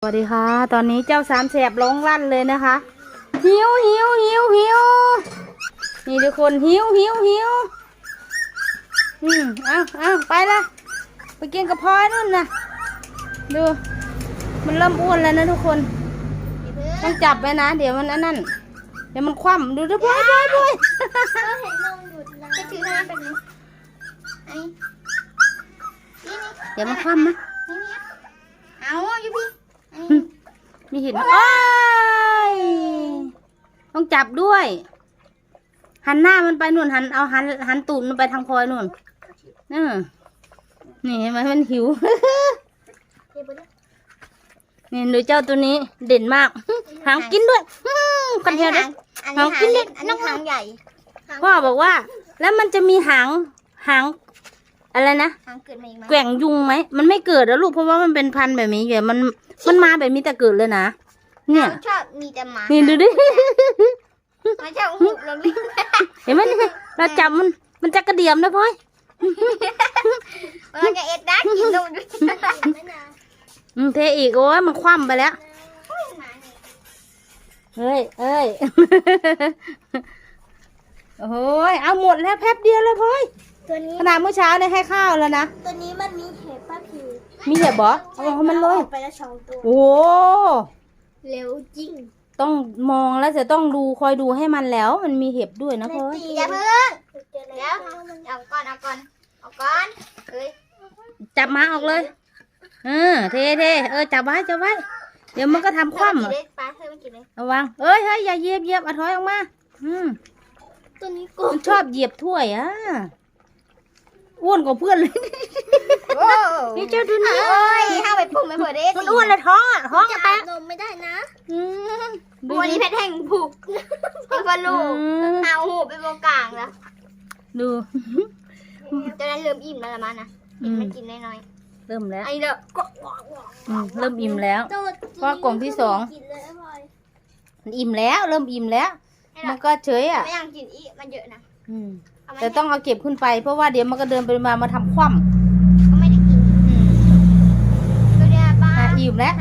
สวัสดีค่ะ ตอนนี้เจ้าสามแสบร้องลั่นเลยนะคะหิวหิวหิวหิวนี่ทุกคนหิวหิวหิวอืมเอาเอาไปละไปกินกับพลอยนู่นนะดูมันเริ่มอ้วนแล้วนะทุกคน ต้องจับไว้นะ เดี๋ยวมันอันนั่นเดี๋ยวมันคว่ำดูด้วยพลอยพลอยพลอยก็เห็นนมหยุดแล้วจะถือมาแบบนี้ไอ้นี่นี่เดี๋ยวมันคว่ำนะนี่นี่เอาอยู่พี่อันหึ นี้มีเห็นโอ้ยต้องจับด้วย หันหน้ามันไปนู่นหันเอาหันหันตูดมันไปทางพลอยนู่นเออนี่เห็นไหมมันหิวเดี๋ยวไปด้วยนี่ดูเจ้าตัวนี้เด่นมากหางกินด้วยอื้อคันเทียวเลยอันเอานี้กิหานงเล็เล็กกอันนี้หางใหญ่หางพ่อบอกว่า แล้วมันจะมีหางหาง อะไรนะหางเกิดมาอีกไหมแกว่งยุงไหมมันไม่เกิดแล้วลูกเพราะว่ามันเป็นพันธุ์แบบนี้อยู่มันมันมาแบบนี้แต่เกิดเลยนะเนี่ยหางชอบมีแต่หมานี่ดูดิไม่ชอบหุบลงดิเห็นไหมเนี่ยเราจับมันมันจะกระเดียมนะพ่อยมันจะเอ็ดได้กินนมด้วยอืมเทอีกโอ้ยมันคว่ำไปแล้ว เฮ้ยเอ้ย โอ้ยเอาหมดแล้วแป๊บเดียวเลยพ่อย ตัวนี้ขนาดเมื่อเช้าเนี่ยให้ข้าวแล้วนะ ตัวนี้มันมีเห็บป้าผิวมีเห็บเหรอเอาของมันเลย ไปแล้วสองตัว โอ้เร็วจริงต้องมองแล้วจะต้องดูคอยดูให้มันแล้ว มันมีเห็บด้วยนะพ่อยอย่าเพิ่งเดี๋ยวเอาก่อนเอาก่อนเอาก่อนเอ้ยจับหมาออกเลย เออเทเทเออจับไว้จับไว้ เดี๋ยวมันก็ทำคว่ำเธออะไม่กินเลยปลาเธอไม่กินเลยระวังเอ้ยเฮ้ยอย่าเหยียบเหยียบเอาถอยออกมา อืมตัวนี้กมันชอบเหยียบถ้วยอะ อ้วนกว่าเพื่อนเลย โอ้นี่เจ้าดูนี่โอ้ยห้าไปปุ่มไม่เปิดได้มันอ้วนเลยท้องอะท้องจะแตอากบนมไม่ได้นะอืมดูวันดินี้เพชรแห่งผูกเพื่อนลูกอืมเอาหูไปโบกลางแล้วดู ตอนนั้นเริ่มอิ่มแล้วละมันนะอืม มันกินน้อยเริ่มแล้วๆอันนี้เด้อก็อืมเริ่มอิ่มแล้วเพราะกล่องที่สอง กินเลยอร่อยมันอิ่มแล้ว เริ่มอิ่มแล้ว มันก็เฉยอะไม่ยังกินอีกมันเยอะนะ อืมเอาไม่ แต่ต้องเอาเก็บขึ้นไปเพราะว่าเดี๋ยวมันก็เดินไปมามาทำคว่ก็ไม่ได้กินำอืมตัวเนี้ยป้าอะอิ่มแล้ว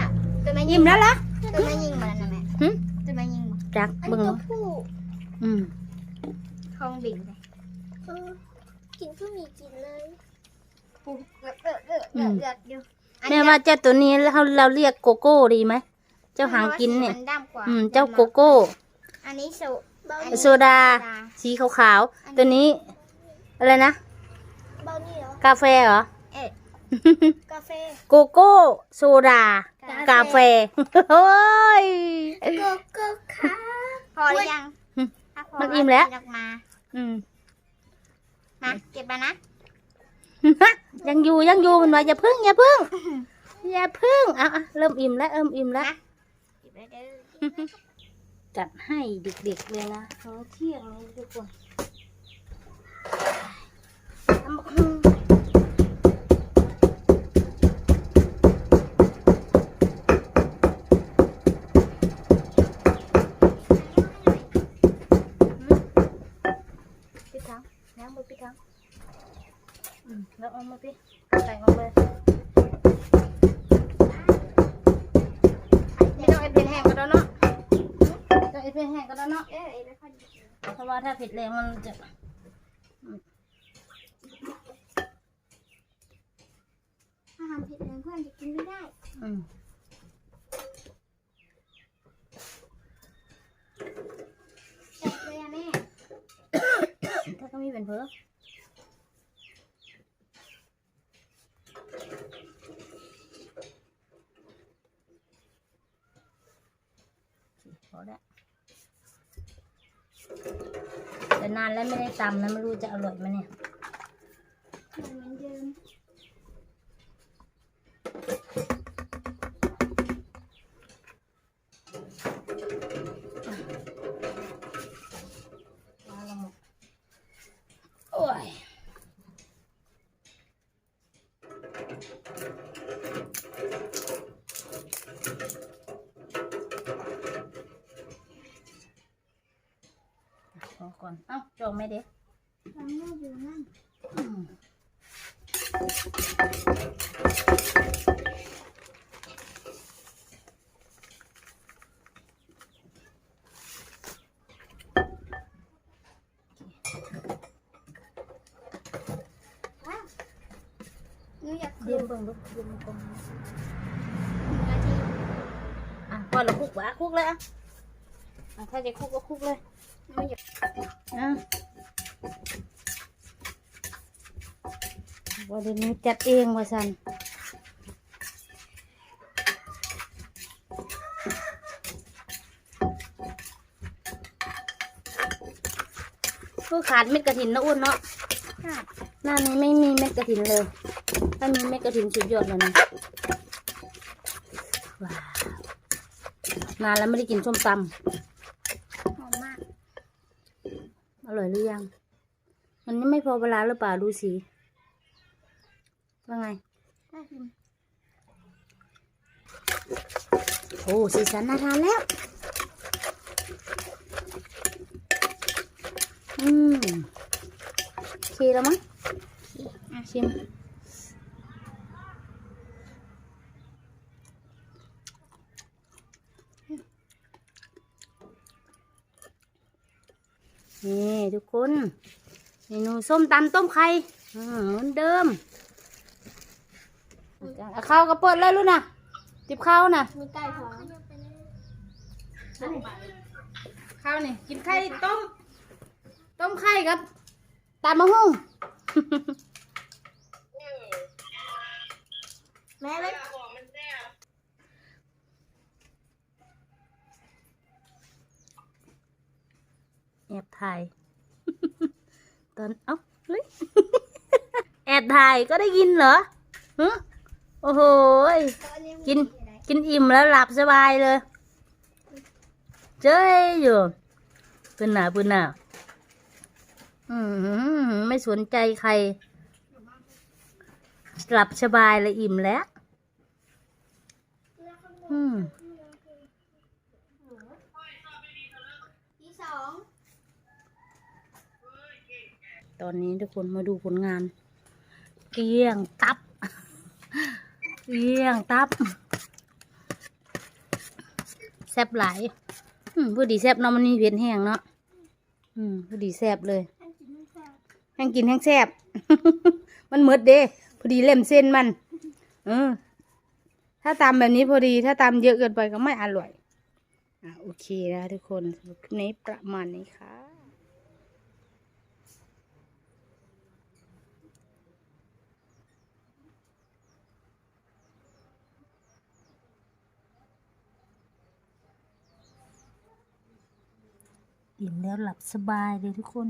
ตัวไม่ยิอิ่งมแล้วล่ะตัวไม่ยิงมันนะแม่หึตัวไม่ยิงมันจักอันเบิ่งตัวผู้อืมทองบิ่งเลยกินก็มีกินเลยปูเลือกเลือกเลือกเลือกเลือกอยู่อันแม่นี้ว่าเจ้าตัวนี้เราเราเรียกโกโก้ดีไหมเจ้าหางกินเนี่ย มัดำกว่าอืม เจ้าโกโก้ อันนี้โซ โซดา สีขาวๆ ตัวนี้ อะไรนะ เบานี่เหรอ กาแฟเหรอ เอ๊ะ กาแฟ โกโก้ โซดา กาแฟโอ้ยโกโก้ค่ะพอหรือยังอืมถ้าพมันอิ่มแล้วเาออกมาอืมมาเก็บมานะ ยังอยู่ยังอยู่มันว่าอย่าพึ่งอย่าพึ่งอย่าพึ่งอะอะเริ่มอิ่มแล้วเริ่มอิ่มแล้ว จัดให้เด็กๆเลยนะเขาเที่ยงเลยทุกคนน้ำบักหุ่งพี่ทังแล้วมือพี่ทังอืมแล้วเอามาพี่ใส่ลยไม่ ต้องไอ้เป็นแห้งก็ได้เนาะเอ๊ะเอ๊ะไม่ค่อยดีเพราะว่าถ้าเผ็ดแรงมันจะถ้าทำผิดเองเพื่อนจะกินไม่ได้อืมจับเลยอะแม่ถ้าก็มีเป็นเพ้อพอแล้ว แต่นานแล้วไม่ได้ตำนะไม่รู้จะอร่อยไหมเนี่ยเหมือนเดิมโอ้ย ก่อน เอ้าจองไม่เด็กจองไม่อยู่นั่นยืมเบิ่งลูกยืมตรงอ่ะพอเราคุกหวาคุกเลยอ่ะถ้าจะคุกก็คุกเลย ไม่หยุดอะวันนี้จัดเองว่าสันก็ขาดเม็ดกระถินนะอ้วนเนาะค่ะหน้านี้ไม่มีเม็ดกระถินเลย ถ้ามีเม็ดกระถินสุดยอดเลยนะว้าวนานแล้วไม่ได้กินส้มตหอมมากำ อร่อยหรือยัง มันยังไม่พอเวลาหรือเปล่าดูสีว่าไงน่ากินโอ้สีสันน่าทานแล้ว อืมโอเคแล้วมั้งอะชิม นี่ทุกคนเมนูส้มตำต้มไข่เหมือนเดิมเอาข้าวก็เปิดเลยลูกนะจิบข้าวนะมีไก่ทองข้าวนี่กินไข่ต้ม ต้มไข่ครับตามมะฮุ่งแม่เล็ แอบถ่าย ตอนเอ้าเฮ้ยแอบถ่ายก็ได้ยินเหรอฮะโอ้โหยกิน กินอิ่มแล้วหลับสบายเลย เจ้ยอยู่ปืนหนาปืนหนาอืมไม่สนใจใคร หลับสบายเลยอิ่มแล้ว อืม ที่สอง ตอนนี้ทุกคนมาดูผลงาน เกลี้ยงตับ เกลี้ยงตับ แซบหลายอืมพอดีแซบเนาะมันมีเผ็ดแห้งเนาะอืมพอดีแซบเลย แห้งกินแห้งแซบ มันหมดเด้พอดีเล่มเส้นมัน เออ ถ้าตำแบบนี้พอดี ถ้าตำเยอะเกินไปก็ไม่อร่อย อะโอเคนะทุกคนสำหรับคลิปนี้ประมาณนี้ค่ะ อิ่มแล้วหลับสบายเลยทุกคน